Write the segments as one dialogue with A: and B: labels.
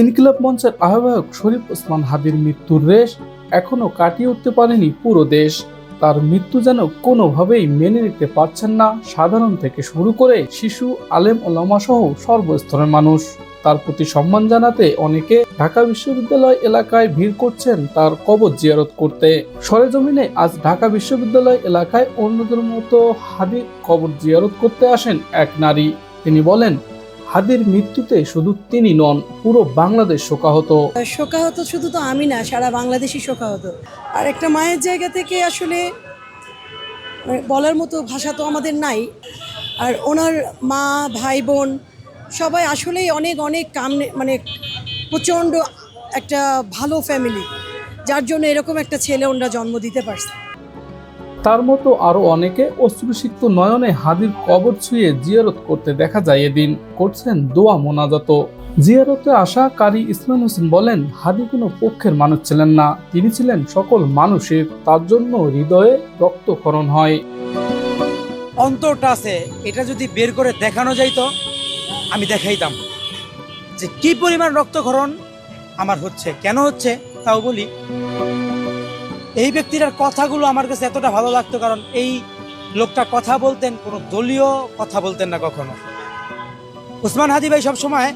A: ইনকিলাব মঞ্চের আহ্বায়ক শরীফ ওসমান হাদির মৃত্যুর রেশ এখনও কাটিয়ে উঠতে পারেনি পুরো দেশ। তার মৃত্যু যেন কোনোভাবেই মেনে নিতে পারছেন না সাধারণ থেকে শুরু করে শিশু, আলেম, ওলামা সহ সর্বস্তরের মানুষ। তার প্রতি সম্মান জানাতে অনেকে ঢাকা বিশ্ববিদ্যালয় এলাকায় ভিড় করছেন তার কবর জিয়ারত করতে। সরেজমিনে আজ ঢাকা বিশ্ববিদ্যালয় এলাকায় অন্যদের মতো হাদির কবর জিয়ারত করতে আসেন এক নারী। তিনি বলেন হাদির মৃত্যুতে শুধু তিনি নন, পুরো বাংলাদেশ শোকাহত।
B: শোকাহত শুধু তো আমি না, সারা বাংলাদেশই শোকাহত। আর একটা মায়ের জায়গা থেকে আসলে মানে বলার মতো ভাষা তো আমাদের নাই। আর ওনার মা, ভাই, বোন, সবাই আসলেই অনেক অনেক কাম মানে প্রচণ্ড একটা ভালো ফ্যামিলি যার জন্য এরকম একটা ছেলে ওনারা জন্ম দিতে পারছে।
A: তার মতো আরও অনেকে অশ্রুসিক্ত নয়নে হাদির কবর ছুঁয়ে জিয়ারত করতে দেখা যায় এদিন, করছেন দোয়া মোনাজাত। জিয়ারতে আসা কারি ইসমাইল হোসেন বলেন, হাদি কোনো পক্ষের মানুষ ছিলেন না, তিনি ছিলেন সকল মানুষের, তার জন্য হৃদয়ে রক্তক্ষরণ হয়।
C: অন্তরটা আছে, এটা যদি বের করে দেখানো যাইতো, আমি দেখাইতাম যে কি পরিমাণ রক্তক্ষরণ আমার হচ্ছে, কেন হচ্ছে, তাও বলি। এই ব্যক্তিটার কথাগুলো আমার কাছে এতটা ভালো লাগতো কারণ এই লোকটা কথা বলতেন কোনো দলীয় কথা বলতেন না কখনো। উসমান হাদি ভাই সবসময়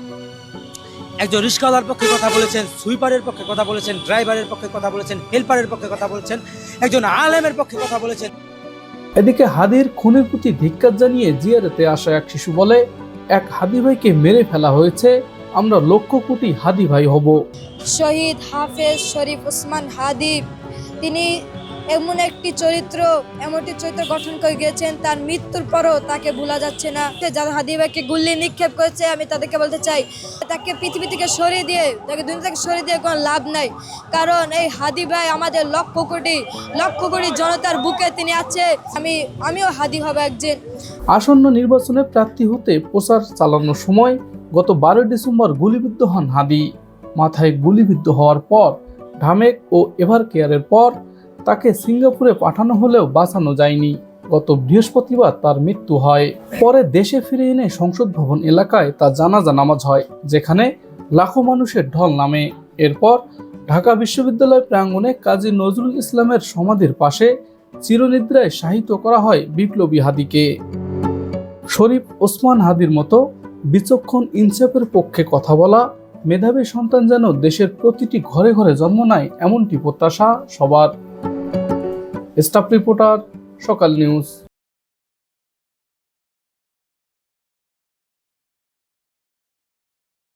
C: একজন রিস্কাওয়ালার পক্ষে কথা বলেছেন সুইপারের পক্ষে কথা বলেছেন ড্রাইভারের পক্ষে কথা বলেছেন হেল্পারের পক্ষে কথা বলেছেন একজন আলেমের পক্ষে কথা বলেছেন।
A: এদিকে হাদির খুনের প্রতি ধিক্কার জানিয়ে জিয়ারতে আসা এক শিশু বলে এক হাদি ভাইকে মেরে ফেলা হয়েছে আমরা লক্ষ কোটি হাদি ভাই হব।
D: শহীদ হাফেজ শরীফ ওসমান হাদি তিনি এমন একটি চরিত্র, এমন একটি চরিত্র গঠন করে গিয়েছেন, তার মৃত্যুর পরও তাকে ভোলা যাচ্ছে না। যারা হাদিবাকে গুল্লি নিক্ষেপ করেছে, আমি তাদেরকে বলতে চাই, তাকে পৃথিবী থেকে সরিয়ে দিয়ে, তাকে দুনিয়া থেকে সরিয়ে দিয়ে কোনো লাভ নাই। কারণ এই হাদি ভাই আমাদের লক্ষ কোটি লক্ষ কোটি জনতার বুকে তিনি আছে। আমি, আমিও হাদি হব একদিন
A: আসন্ন নির্বাচনে প্রার্থী হতে প্রচার চালানোর সময় গত বারোই ডিসেম্বর গুলিবিদ্ধ হন হাদি। মাথায় গুলিবিদ্ধ হওয়ার পর ঢামেক ও এভার কেয়ারের পর তাকে সিঙ্গাপুরে পাঠানো হলেও বাঁচানো যায়নি। গত বৃহস্পতিবার তার মৃত্যু হয়। পরে দেশে ফিরে এনে সংসদ ভবন এলাকায় তার জানাজা নামাজ হয়, যেখানে লাখো মানুষের ঢল নামে। এরপর ঢাকা বিশ্ববিদ্যালয় প্রাঙ্গণে কাজী নজরুল ইসলামের সমাধির পাশে চিরনিদ্রায় শায়িত করা হয় বিপ্লবী হাদিকে। শরীফ ওসমান হাদির মতো বিচক্ষণ ইনসাফের পক্ষে কথা বলা মেধাবী সন্তান যেন দেশের প্রতিটি ঘরে ঘরে জন্ম নেয়, এমনটি প্রত্যাশা সবার। Staff reporter Sokal news.